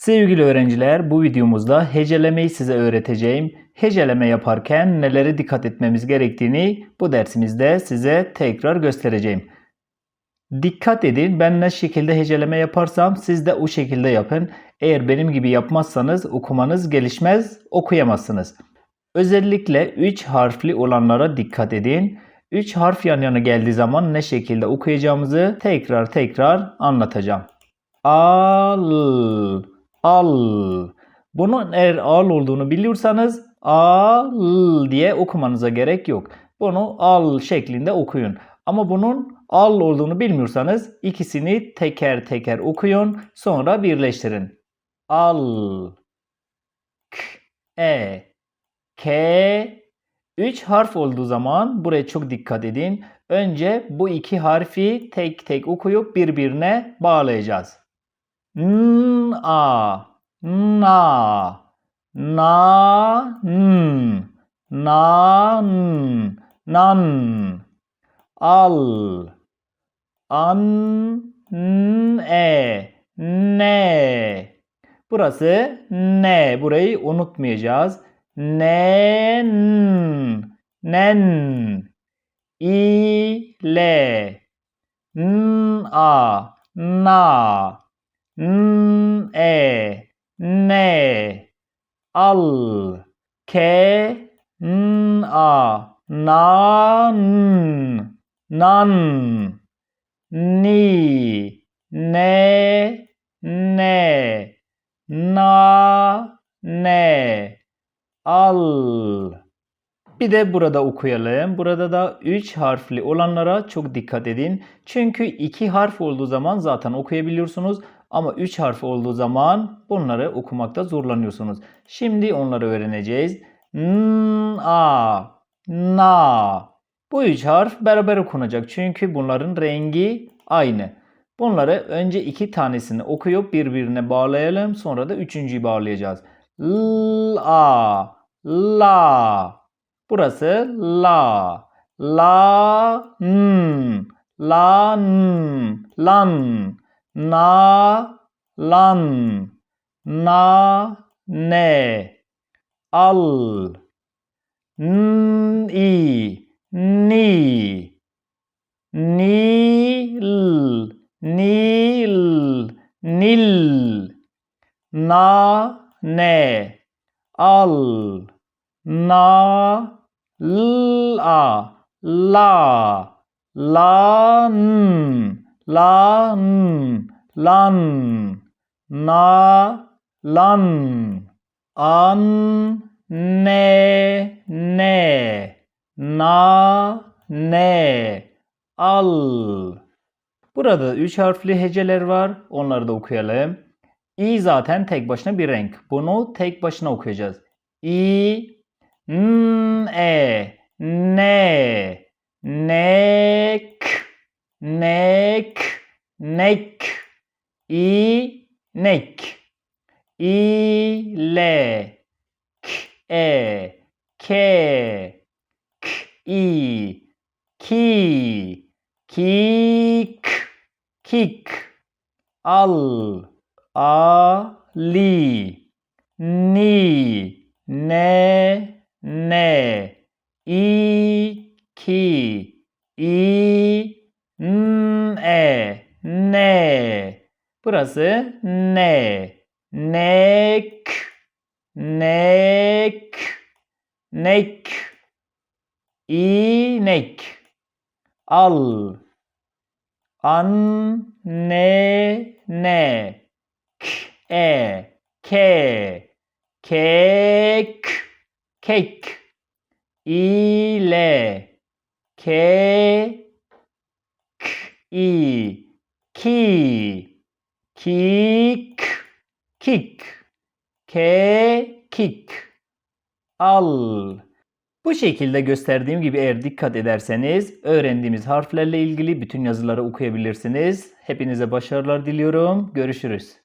Sevgili öğrenciler, bu videomuzda hecelemeyi size öğreteceğim. Heceleme yaparken nelere dikkat etmemiz gerektiğini bu dersimizde size tekrar göstereceğim. Dikkat edin, ben ne şekilde heceleme yaparsam siz de o şekilde yapın. Eğer benim gibi yapmazsanız okumanız gelişmez, okuyamazsınız. Özellikle 3 harfli olanlara dikkat edin. 3 harf yan yana geldiği zaman ne şekilde okuyacağımızı tekrar tekrar anlatacağım. Al, al. Bunun eğer al olduğunu biliyorsanız al diye okumanıza gerek yok. Bunu al şeklinde okuyun. Ama bunun al olduğunu bilmiyorsanız ikisini teker teker okuyun sonra birleştirin. Al, k, e, k, 3 harf olduğu zaman buraya çok dikkat edin. Önce bu iki harfi tek tek okuyup birbirine bağlayacağız. N, a, na, na, n, na, n, nan, al, an, n, e, ne. Burası ne. Burayı unutmayacağız. Ne, n, nen, ile, n, a, na, n, e, ne, al, ke, n, a, nan, nan, ni, ne, ne, na, ne, al. Bir de burada okuyalım. Burada da 3 harfli olanlara çok dikkat edin. Çünkü 2 harf olduğu zaman zaten okuyabiliyorsunuz. Ama 3 harf olduğu zaman bunları okumakta zorlanıyorsunuz. Şimdi onları öğreneceğiz. N, a, na. Bu 3 harf beraber okunacak. Çünkü bunların rengi aynı. Bunları önce iki tanesini okuyup birbirine bağlayalım. Sonra da üçüncüyü bağlayacağız. L, a, la. Burası la. La, n, lan, lan, na, lan, na, ne, al, n, i, ni, nil, nil, nil, na, ne, al, na, la, la, lan, lan, lan, na, lan, an, ne, ne, na, ne, al. Burada üç harfli heceler var. Onları da okuyalım. İ zaten tek başına bir renk. Bunu tek başına okuyacağız. İ, n, e, ne, nek, nek, nek, i, nek, ile, k, e, ke, k, i, ki, kik, kik, al, ali, ni, ne, ne, iki, i, n, e, ne. Burası ne, nek, nek, nek, inek, al, an, ne, ne, k, e, ke, kek, kek, ile, ke, k, i, ki, kik, kik, ke, kik, al. Bu şekilde gösterdiğim gibi eğer dikkat ederseniz öğrendiğimiz harflerle ilgili bütün yazıları okuyabilirsiniz. Hepinize başarılar diliyorum. Görüşürüz.